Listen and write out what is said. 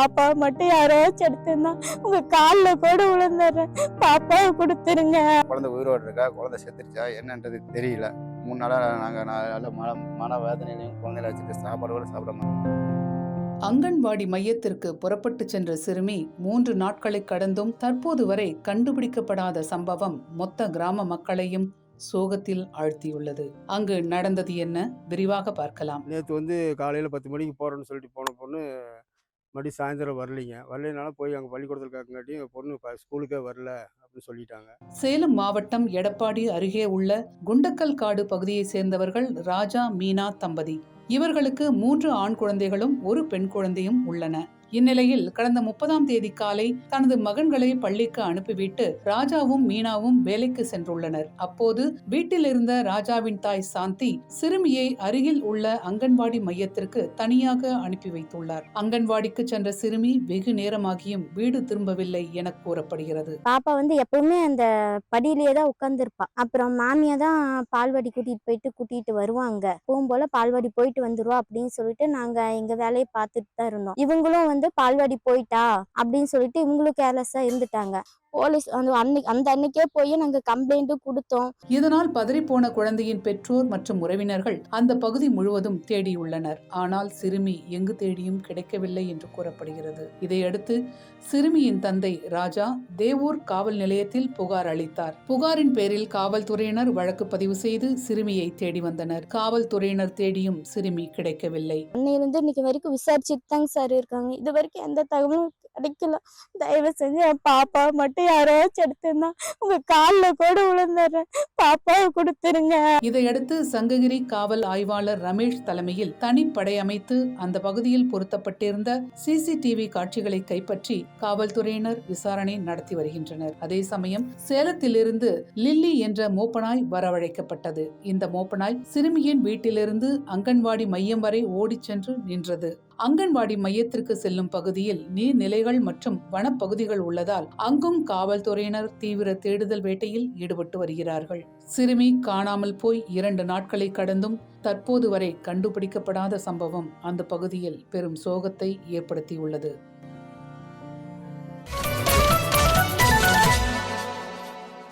பாப்பா மட்டும் யாராச்சும் எடுத்திருந்தா உங்க கால்ல கூட விழுந்துடுறேன். பாப்பாவை கொடுத்துருங்க. குழந்தை உயிரோடு இருக்கா? குழந்தை செத்துருச்சா? என்னன்றது தெரியல. மூணு நாளாக நாங்கள் நல்ல மன மன வேதனையிலையும் குழந்தைகளை வச்சுட்டு சாப்பாடு கூட சாப்பிட மாட்டோம். அங்கன்வாடி மையத்திற்கு புறப்பட்டு சென்ற சிறுமி மூன்று நாட்களை கடந்தும் தற்போது வரை கண்டுபிடிக்கப்படாத சம்பவம் மொத்த கிராம மக்களையும் சோகத்தில் ஆழ்த்தியுள்ளது. அங்கு நடந்தது என்ன? விரிவாக பார்க்கலாம். நேற்று வந்து காலையில் பத்து மணிக்கு போகிறோன்னு சொல்லிட்டு போன பொண்ணு மறுபடியும் சாயந்தரம் வரலைங்க. வரலைனால போய் அங்கே பள்ளிக்கூடத்தில் கேட்கங்காட்டியும் பொண்ணு இப்போ ஸ்கூலுக்கே வரல அப்படின்னு சொல்லிட்டாங்க. சேலம் மாவட்டம் எடப்பாடி அருகே உள்ள குண்டக்கல் காடு பகுதியை சேர்ந்தவர்கள் ராஜா மீனா தம்பதி. இவர்களுக்கு மூன்று ஆண் குழந்தைகளும் ஒரு பெண் குழந்தையும் உள்ளன. இந்நிலையில் கடந்த முப்பதாம் தேதி காலை தனது மகன்களை பள்ளிக்கு அனுப்பிவிட்டு ராஜாவும் மீனாவும் வேலைக்கு சென்றுள்ளனர். அப்போது வீட்டில் இருந்த ராஜாவின் தாய் சாந்தி சிறுமியை அருகில் உள்ள அங்கன்வாடி மையத்திற்கு தனியாக அனுப்பி வைத்துள்ளார். அங்கன்வாடிக்கு சென்ற சிறுமி வெகு நேரமாகியும் வீடு திரும்பவில்லை என கூறப்படுகிறது. பாப்பா வந்து எப்பவுமே அந்த படியிலேயே தான் உட்கார்ந்துருப்பா. அப்புறம் மாமியா தான் பால்வாடி கூட்டிட்டு போயிட்டு கூட்டிட்டு வருவாங்க. போகும்போல பால்வாடி போயிட்டு வந்துருவா அப்படின்னு சொல்லிட்டு நாங்க எங்க வேலையை பார்த்துட்டு தான் இருந்தோம். இவங்களும் வந்து பால்வாடி போயிட்டா அப்படின்னு சொல்லிட்டு இவங்களும் கேர்லெஸ்ஸா இருந்துட்டாங்க. போலீஸ் அந்த அந்த அன்னைக்கே போய் நாங்க கம்ப்ளைண்ட்டும் கொடுத்தோம். இதனால் பதறிப்போன குழந்தையின் பெற்றோர் மற்றும் உறவினர்கள் அந்த பகுதி முழுவதும் தேடியுள்ளனர். ஆனால் சிறுமி எங்கு தேடியும் கிடைக்கவில்லை என்று கூறப்படுகிறது. இதையடுத்து சிறுமியின் தந்தை ராஜா தேவூர் காவல் நிலையத்தில் புகார் அளித்தார். புகாரின் பேரில் காவல்துறையினர் வழக்கு பதிவு செய்து சிறுமியை தேடி வந்தனர். காவல்துறையினர் தேடியும் சிறுமி கிடைக்கவில்லை. அன்னையிலிருந்து இன்னைக்கு வரைக்கும் விசாரிச்சுட்டு தாங்க சார் இருக்காங்க. இது வரைக்கும் எந்த தகவலும் கிடைக்கல தயவு செஞ்சு என் பாப்பா மட்டும் யாராச்சும் எடுத்துருந்தா உங்க காலில் கூட விழுந்துடுறேன். பாப்பாவை கொடுத்துருங்க. இதையடுத்து சங்ககிரி காவல் ஆய்வாளர் ரமேஷ் தலைமையில் தனிப்படை அமைத்து அந்த பகுதியில் பொருத்தப்பட்டிருந்த சிசிடிவி காட்சிகளை கைப்பற்றி காவல்துறையினர் விசாரணை நடத்தி வருகின்றனர். அதே சமயம் சேலத்திலிருந்து லில்லி என்ற மோப்பனாய் வரவழைக்கப்பட்டது. இந்த மோப்பனாய் சிறுமியின் வீட்டிலிருந்து அங்கன்வாடி மையம் வரை ஓடிச் சென்று நின்றது. அங்கன்வாடி மையத்திற்கு செல்லும் பகுதியில் நீர்நிலைகள் மற்றும் வனப்பகுதிகள் உள்ளதால் அங்கும் காவல்துறையினர் தீவிர தேடுதல் வேட்டையில் ஈடுபட்டு வருகிறார்கள். சிறுமி காணாமல் போய் இரண்டு நாட்களை கடந்தும் தற்போது வரை கண்டுபிடிக்கப்படாத சம்பவம் அந்த பகுதியில் பெரும் சோகத்தை ஏற்படுத்தியுள்ளது.